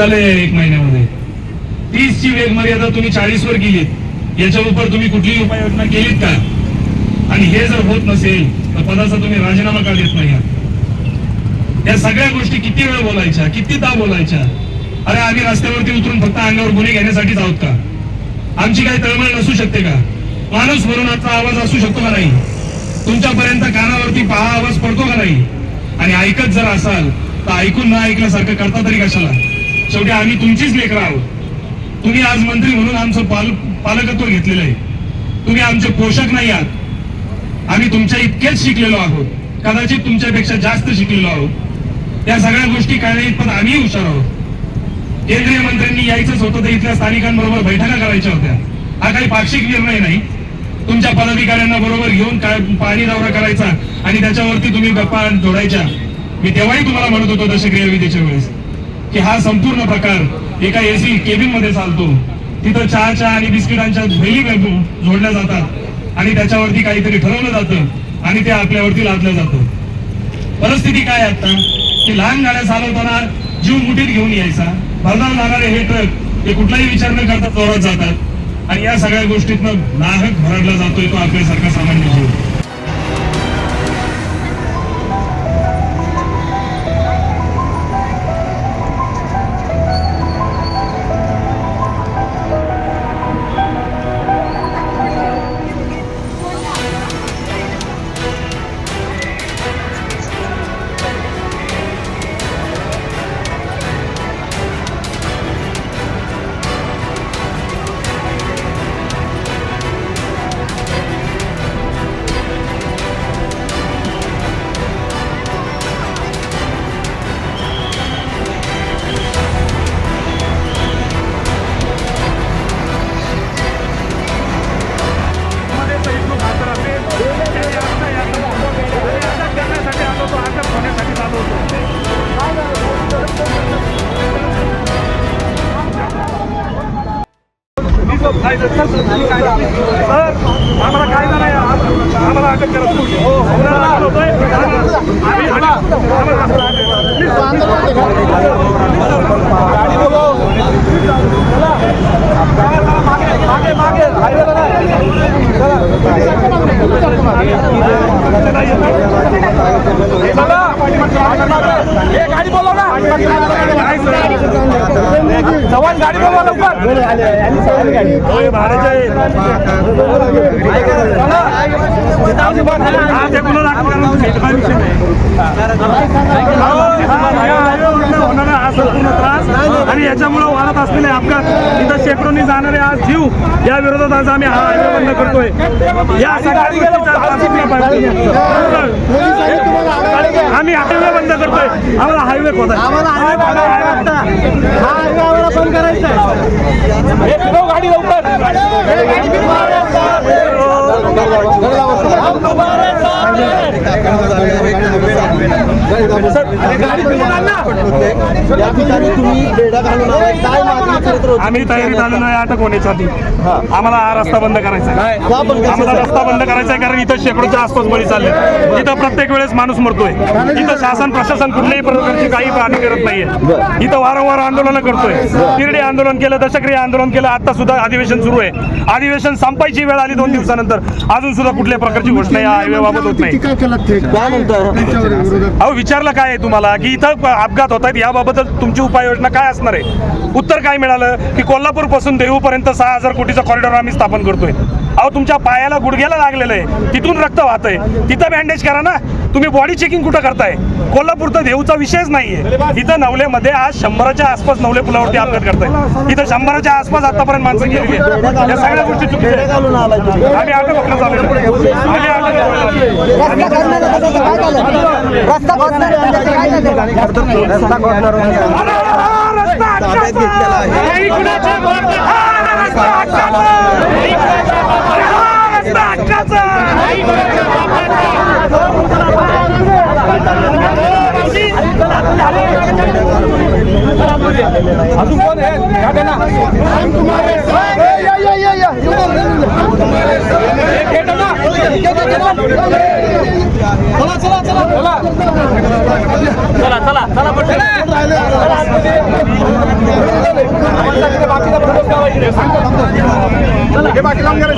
झाले एक महिन्यामध्ये. तीस ची वेग मर्यादा तुम्ही चाळीस वर गेलीत याच्या उपर तुम्ही कुठलीही उपाययोजना केलीत का? आणि हे जर होत नसेल तर पदाचा तुम्ही राजीनामा का देत नाही या सगळ्या गोष्टी किती वेळ बोलायच्या कितीदा बोलायच्या? अरे आम्ही रस्त्यावरती उतरून फक्त अंगावर गुन्हे घेण्यासाठीच आहोत का? आमची काही तळमळ नसू शकते का? माणूस म्हणून आजचा आवाज असू शकतो का नाही? तुमच्यापर्यंत कानावरती पहा आवाज पडतो का नाही? आणि ऐकत जर असाल तर ऐकून ना ऐकल्यासारखं करता तरी कशाला? शेवटी आम्ही तुमचीच लेकरं आहोत. तुम्ही आज मंत्री म्हणून आमचं पाल पालकत्व घेतलेलं आहे. तुम्ही आमचे पोषक नाही आहात. आम्ही तुमच्या इतकेच शिकलेलो आहोत. कदाचित तुमच्यापेक्षा जास्त शिकलेलो आहोत. या सगळ्या गोष्टी काय नाहीत पण आम्ही हुशार आहोत. केंद्रीय मंत्र्यांनी यायचंच होतं तर इथल्या स्थानिकांबरोबर बैठका करायच्या होत्या. हा काही पाक्षिक निर्णय नाही. तुमच्या पदाधिकाऱ्यांना बरोबर घेऊन काय पाणी दौरा करायचा आणि त्याच्यावरती तुम्ही गप्पा जोडायच्या. मी तेव्हाही तुम्हाला म्हणत होतो दशक्रिया विधीच्या वेळेस. की हा संपूर्ण प्रकार एका एसी केबिनमध्ये चालतो. तिथं चहाच्या आणि बिस्किटांच्या थैली जोडल्या जातात आणि त्याच्यावरती काहीतरी ठरवलं जातं आणि ते आपल्यावरती लादलं जातं. परिस्थिती काय आता की लहान गाड्या चालवताना जीव मुठीत घेऊन यायचा. भरधाव जाणारे हे ट्रक ते कुठलाही विचार न करता चोरत जातात. आणि या सगळ्या गोष्टीतनं नाहक भरडला जातोय तो आपल्यासारखा सामान्य जीव. आम्हाला कायदा नाही आम्हाला अटक करा जवान गाडी बोलवा लवकर. आणि याच्यामुळे वाढत असलेले अपघात. इथं शेकडोनी जाणारे आज जीव या विरोधात आज आम्ही हा हायवे बंद करतोय. या. आम्ही हायवे बंद करतोय. आम्हाला हायवे खोदा गाडी लवकर. या ठिकाणी तुम्ही बेडा घालून आलाय. काय मागणी करत आम्ही तयारीत आलो नाही अटक होण्यासाठी आम्हाला हा रस्ता बंद करायचा आहे. का आम्हाला रस्ता बंद करायचा आहे कारण इथं शेकडोच्या आसपास बळी चालले इथं प्रत्येक वेळेस माणूस मरतोय. इथं शासन प्रशासन कुठल्याही प्रकारची काही पाहणी करत नाहीये. इथं वारंवार आंदोलन करतोय. तिरडी आंदोलन केलं दशक्रिय आंदोलन केलं आता सुद्धा अधिवेशन सुरू आहे. अधिवेशन संपायची वेळ आली दोन दिवसानंतर. अजून सुद्धा कुठल्या प्रकारची घोषणा या हायवे बाबत होत नाही. काय म्हणताय अहो विचारलं काय आहे तुम्हाला? की इथं अपघात होत आहेत याबाबत तुमची उपाययोजना काय असणार आहे? उत्तर काय मिळालं? की कोल्हापूरपासून देहूपर्यंत सहा हजार कोटीचा कॉरिडॉर आम्ही स्थापन करतोय. अहो तुमच्या पायाला गुडघ्याला लागलेलं आहे. तिथून रक्त वाहतंय. तिथं बँडेज करा ना. तुम्ही बॉडी चेकिंग कुठं करताय? कोल्हापूर तर देऊचा विषयच नाहीये. इथं नवलेमध्ये आज शंभराच्या आसपास नवले पुलावरती अपघात करताय इथं शंभराच्या आसपास आतापर्यंत माणसं गेली या सगळ्या गोष्टी चुकीच्या आम्ही अटक होण्यात चालू रस्ता अजून कोण आहे चला चला चला चला चला ना. चला. चला, पटकन. आम्हाला सांगितलं बाकीचा फोटो ठेवायचे. सांगतो. हे बाकी लावून घ्या रे,